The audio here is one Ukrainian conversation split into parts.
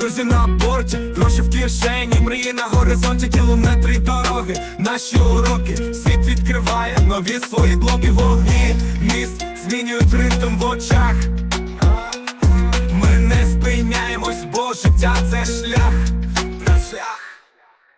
Друзі на борті, гроші в кишені, мрії на горизонті, кілометри дороги, наші уроки, світ відкриває нові свої блоки вогні, міст змінюють ритм в очах. Ми не спиняємось, бо життя це шлях, шлях.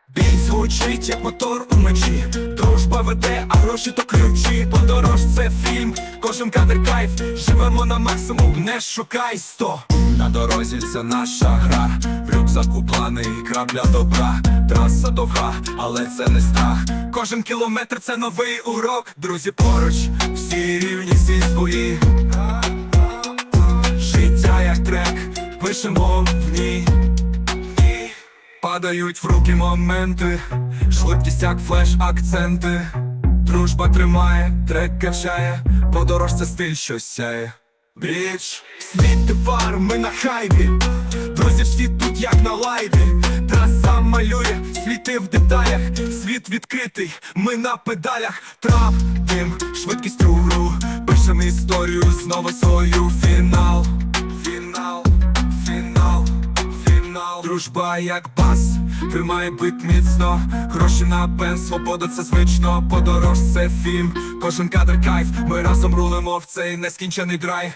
Біль звучить, як мотор у мечі. Дружба веде, а гроші то ключі. Подорож це фільм, кожен кадр кайф. Живемо на максимум, не шукай сто На дорозі це наша гра. В рюкзаку плани і крапля добра. Траса довга, але це не страх. Кожен кілометр це новий урок. Друзі поруч, всі рівні, всі свої. Життя як трек, пишемо в ній Падають в руки моменти, швидкість як флеш, акценти. Дружба тримає, трек качає, подорож це стиль, що сяє. Біч, світ фар, ми на хайві. Друзі, всі тут як на лайві. Траса малює, світи в деталях, світ відкритий, ми на педалях, трап, дим, швидкість у гру. Пишем історію, знову свою фінал. Фінал, фінал, фінал. Дружба як бас, тримає бит міцно. Гроші на бен, свобода це звично. Подорож це фільм, кожен кадр кайф. Ми разом рулимо в цей нескінчений драйв.